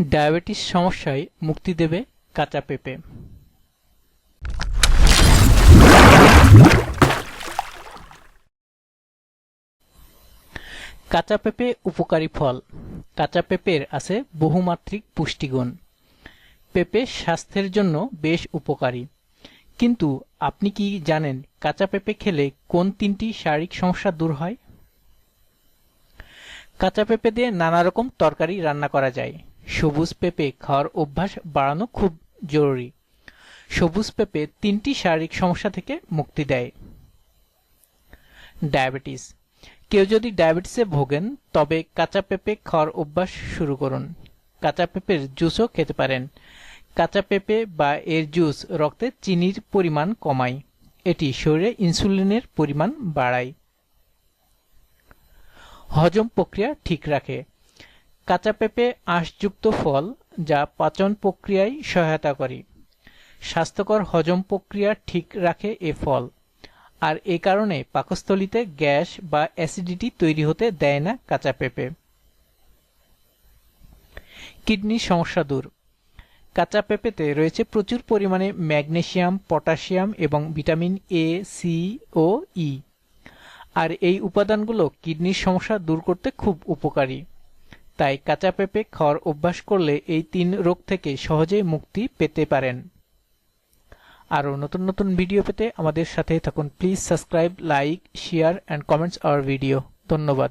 Diabetes সমস্যায় মুক্তি দেবে কাঁচা পেঁপে। কাঁচা পেঁপে উপকারী ফল। কাঁচা পেঁপের আছে বহুমাত্রিক পুষ্টিগুণ। পেঁপে স্বাস্থ্যের জন্য বেশ উপকারী। কিন্তু আপনি কি জানেন কাঁচা পেঁপে খেলে কোন তিনটি শারীরিক সমস্যা দূর হয়? কাঁচা পেঁপে দিয়ে নানা রকম তরকারি রান্না করা যায়। সবুজ পেঁপে খাওয়ার অভ্যাস বাড়ানো খুব জরুরি। সবুজ পেঁপে তিনটি শারীরিক সমস্যা থেকে মুক্তি দেয়। ডায়াবেটিস। কেউ যদি ডায়াবেটিসে ভোগেন, তবে কাঁচা পেঁপে খাওয়ার অভ্যাস শুরু করুন। কাঁচা পেঁপের জুসও খেতে পারেন। কাঁচা পেঁপে বা এর জুস রক্তে চিনির পরিমাণ কমায়। এটি শরীরে ইনসুলিনের পরিমাণ বাড়ায়। হজম প্রক্রিয়া ঠিক রাখে। কাঁচা পেঁপে আঁশযুক্ত ফল যা পাচন প্রক্রিয়ায় সহায়তা করে। স্বাস্থ্যকর হজম প্রক্রিয়া ঠিক রাখে এ ফল। আর এ কারণে পাকস্থলিতে গ্যাস বা অ্যাসিডিটি তৈরি হতে দেয় না কাঁচা পেঁপে। কিডনির সমস্যা দূর। কাঁচা পেঁপেতে রয়েছে প্রচুর পরিমাণে ম্যাগনেশিয়াম পটাশিয়াম এবং ভিটামিন এ, সি ও ই। আর এই উপাদানগুলো কিডনির সমস্যা দূর করতে খুব উপকারী। তাই কাঁচা পেঁপে খাওয়ার অভ্যাস করলে এই তিন রোগ থেকে সহজেই মুক্তি পেতে পারেন। আরও নতুন নতুন ভিডিও পেতে আমাদের সাথে থাকুন। Please subscribe, like, share, and comments our video. ধন্যবাদ।